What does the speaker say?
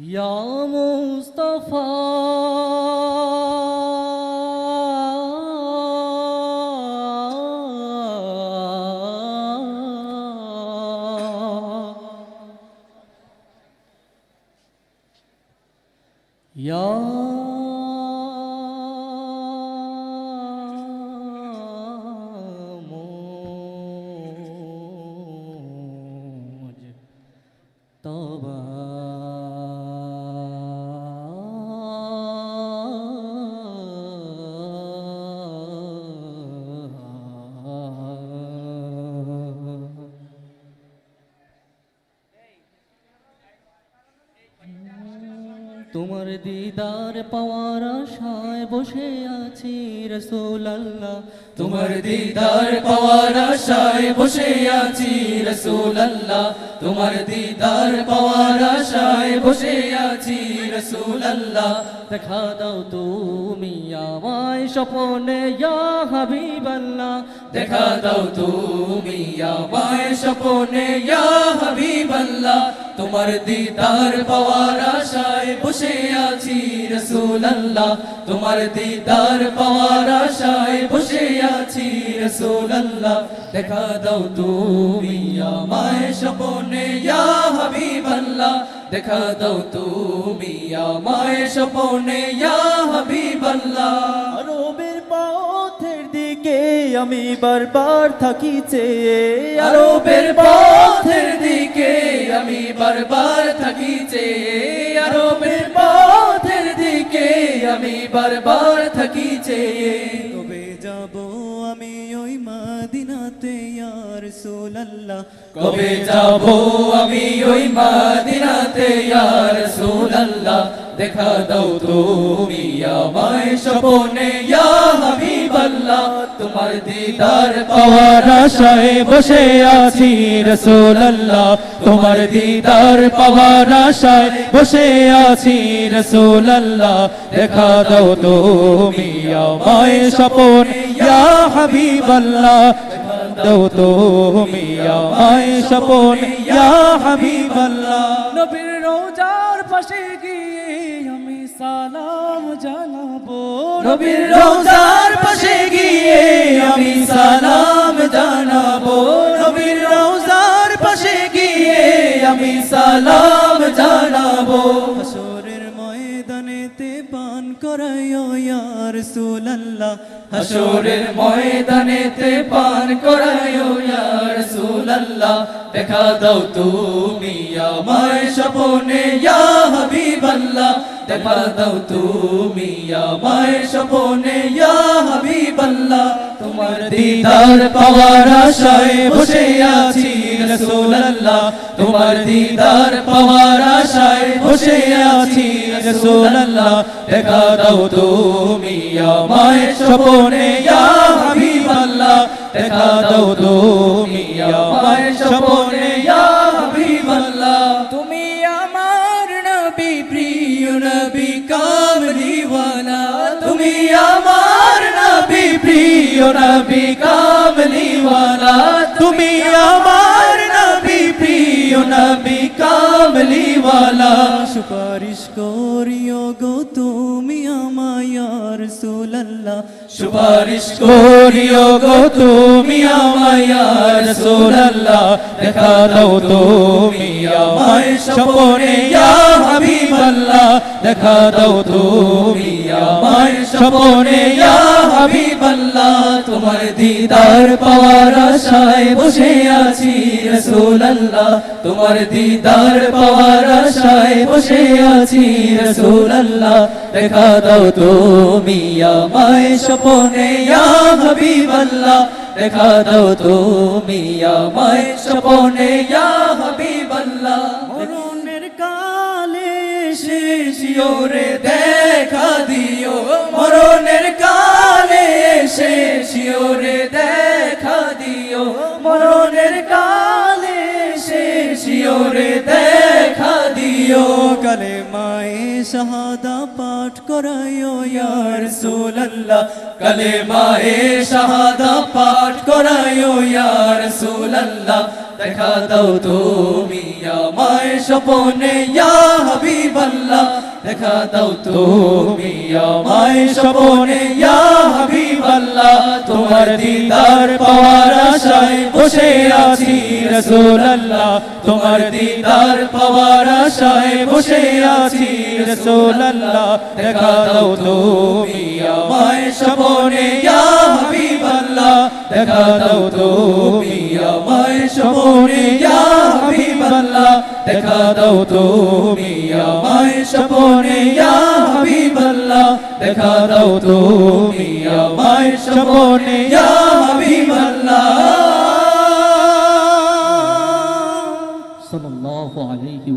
ইয়া মুস্তাফা ইয়া মুজ তোমার দিদার পাওয়ার আশায় বসে আছি রসুল আল্লাহ তোমার দিদার পাওয়ার আশায় বসে আছি রসুল আল্লাহ তোমার দিদার পাওয়ার আশায় বসে আছি রসুল আল্লাহ দেখা দাও তুমি আমায় স্বপনে ইয়া হাবিব দেখা দাও তুমি আমায় স্বপনে ইয়া হাবিব আল্লাহ তোমার দিদার পাওয়ার আশায় বসে আছি রসুল আল্লাহ তোমার দিদার পাওয়ার আশায় বসে আছি রসুল আল্লাহ দেখা দাও তুমি আমায় স্বপনে ইয়া হাবিব আল্লাহ দেখা দাও তুমি আমায় স্বপনে ইয়া হাবিব আল্লাহ আরবের পথের দিকে আমি বারবার থাকি চেয়ে আরবের পথের দিকে আমি বারবার থাকি চেয়ে আরবের পথের দিকে আমি বারবার থাকি চেয়ে কবে যাব আমি ওই মাদিনাতে ইয়ার সোলাল্লাহ কবে যাব আমি ওই মাদিনাতে ইয়া রাসূলুল্লাহ? দেখা দাও তুমি আমায় স্বপনে ইয়া হাবিবাল্লাহ তোমার দিদার পাওয়ার আশায় বসে আছি রাসূলুল্লাহ। তোমার দিদার পাওয়ার আশায় বসে আছি রাসূলুল্লাহ। দেখা দাও তুমি আমায় স্বপনে ইয়া হাবিবাল্লাহ। দাও তুমি আমায় স্বপন ইয়া হাবিবাল্লাহ। নবীর রোজার পাশে গিয়ে আমি সালাম জানাব। নবীর রোজার পাশে গিয়ে আমি সালাম জানাব নবীর রোজার পাশে গিয়ে আমি সালাম জানাব। হাসরের ময়দানেতে পান করাইও ইয়া রাসূলুল্লাহ। হাসরের ময়দানেতে পান করায়ো ইয়া রাসূলুল্লাহ। দেখা দাও তুমি আমায় স্বপনে ইয়া হাবিবাল্লাহ দেখা দাও তুমি আমায় স্বপনে হাবিবাল্লাহ। তোমার দিদার পাওয়ার আশায় বসে আছি তোমার দিদার পাওয়ার আশায় বসে আছি দেখা দাও তুমি হাবিবাল্লাহ। দেখা দাও তুমি প্রিয় নবী কামলিওয়ালা তুমি আমার নবী, প্রিয় নবী কামলিওয়ালা সুপারিশ করিও গো তুমি আমায় ইয়া সুপারিশ করিও গো তুমি আমায় ইয়া দেখা দাও তুমি আমায় স্বপনে, ইয়া হাবিবাল্লাহ। দেখা দাও তুমি আমায় স্বপনে, ইয়া হাবিবাল্লাহ। তোমার দিদার পাওয়ার আশায় বসে আছি রাসূলুল্লাহ। তোমার দিদার পাওয়ার আশায় বসে আছি রাসূলুল্লাহ। দেখা দাও তুমি আমায় স্বপনে, ইয়া হাবিবাল্লাহ। দেখা দাও তুমি আমায় স্বপনে, ইয়া হাবিবাল্লাহ। মরণের কালে এসে শিওরে দেখা দিও। মরণের কালে এসে শিওরে দেখা দিও। মরণের কালে এসে শিওরে দেখা দিও। কালে মায়ে শাহাদা পাঠ করাইও ইয়া রাসূলুল্লাহ কালেমায়ে শাহাদা পাঠ করায়ো ইয়া রাসূলুল্লাহ দেখা দাও তুমি আমায় স্বপনে, ইয়া হাবিবাল্লাহ। দেখা দাও তুমি আমায় স্বপনে, ইয়া হাবিবাল্লাহ তোমার দিদার পাওয়ার আশায় বসে আছি। রাসূলুল্লাহ, তোমার দিদার পাওয়ার আশায় বসে আছি। রাসূলুল্লাহ, দেখা দাও তুমি আমায় স্বপনে। ইয়া হাবিবাল্লাহ, দেখা দাও তুমি আমায় স্বপনে। ইয়া হাবিবাল্লাহ, দেখা দাও তুমি আমায় ইয়া দেখা দাও তুমি আমায় স্বপনে ইয়া হাবিবাল্লাহ। সাল্লাল্লাহু আলাইহি